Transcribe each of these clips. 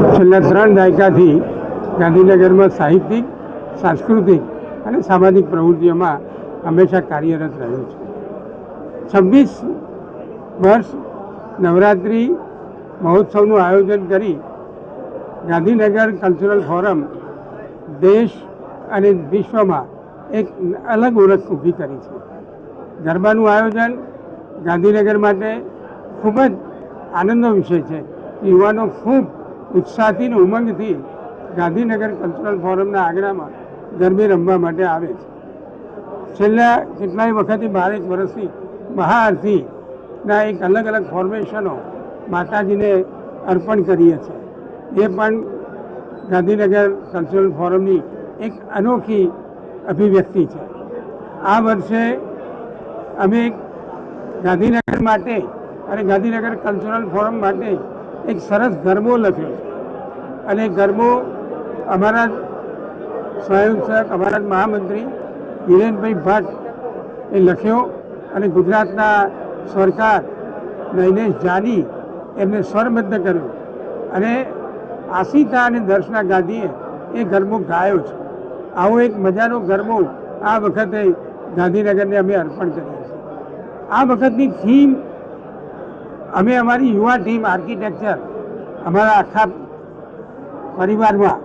છેલ્લા ત્રણ દાયકાથી ગાંધીનગરમાં સાહિત્યિક, સાંસ્કૃતિક અને સામાજિક પ્રવૃત્તિઓમાં હંમેશા કાર્યરત રહ્યું છે. છવ્વીસ વર્ષ નવરાત્રિ મહોત્સવનું આયોજન કરી ગાંધીનગર કલ્ચરલ ફોરમ દેશ અને વિશ્વમાં એક અલગ ઓળખ ઊભી કરી છે. ગરબાનું આયોજન ગાંધીનગર માટે ખૂબ જ આનંદનો વિષય છે. યુવાનો ખૂબ ઉત્સાહથી ને ઉમંગથી ગાંધીનગર કલ્ચરલ ફોરમના આંગણામાં ગરબે રમવા માટે આવે છે. છેલ્લા કેટલાય વખતથી બારેક વર્ષથી મહાઆરતીના એક અલગ અલગ ફોર્મેશનો માતાજીને અર્પણ કરીએ છીએ. એ પણ ગાંધીનગર કલ્ચરલ ફોરમની એક અનોખી અભિવ્યક્તિ છે. આ વર્ષે અમે ગાંધીનગર માટે અને ગાંધીનગર કલ્ચરલ ફોરમ માટે એક સરસ ગરબો લખ્યો છે. અને ગરબો અમારા સ્વયંસેવક અમારા મહામંત્રી હિરેનભાઈ ભટ્ટ એ લખ્યો અને ગુજરાતના સરકાર નૈનેશ જાની એમને સ્વરબદ્ધ કર્યો. અને આશિતા અને દર્શના ગાંધીએ એ ગરબો ગાયો છે. આવો એક મજાનો ગરબો આ વખતે ગાંધીનગરને અમે અર્પણ કરીએ છીએ. આ વખતની થીમ અમે અમારી યુવા ટીમ, આર્કિટેક્ચર, અમારા આખા પરિવારમાં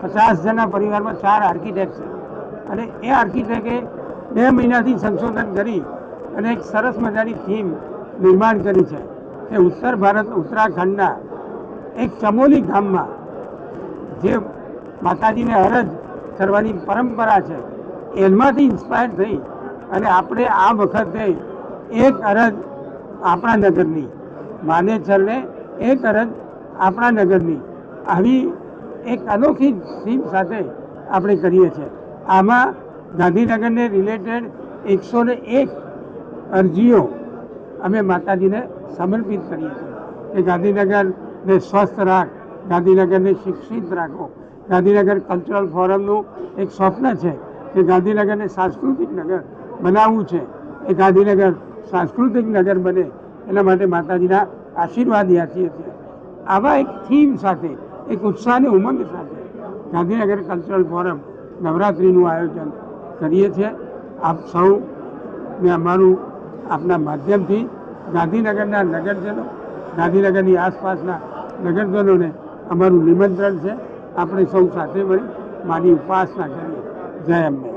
પચાસ જણા પરિવારમાં ચાર આર્કિટેક્ટ છે. અને એ આર્કિટેક્ટે બે મહિનાથી સંશોધન કરી અને એક સરસ મજાની થીમ નિર્માણ કરી છે. કે ઉત્તર ભારત, ઉત્તરાખંડના એક ચમોલી ગામમાં જે માતાજીને અરજ કરવાની પરંપરા છે, એમાંથી ઇન્સ્પાયર થઈ અને આપણે આ વખતે એક અરજ આપણા નગરની. માનેસરને એક અરજ આપણા નગરની. આવી એક અનોખી થીમ સાથે આપણે કરીએ છીએ. આમાં ગાંધીનગરને રિલેટેડ એકસો ને એક અરજીઓ અમે માતાજીને સમર્પિત કરીએ છીએ. કે ગાંધીનગરને સ્વસ્થ રાખ, ગાંધીનગરને શિક્ષિત રાખો. ગાંધીનગર કલ્ચરલ ફોરમનું એક સ્વપ્ન છે કે ગાંધીનગરને સાંસ્કૃતિક નગર બનાવવું છે. એ ગાંધીનગર સાંસ્કૃતિક નગર બને, એના માટે માતાજીના આશીર્વાદ યાચીએ છીએ. આવા એક થીમ સાથે, એક ઉત્સાહ અને ઉમંગ સાથે ગાંધીનગર કલ્ચરલ ફોરમ નવરાત્રિનું આયોજન કરીએ છીએ. આપ સૌ ને અમારું આપના માધ્યમથી ગાંધીનગરના નગરજનો, ગાંધીનગરની આસપાસના નગરજનોને અમારું નિમંત્રણ છે. આપણે સૌ સાથે મળી માની ઉપાસના કરીએ. જય અંબે.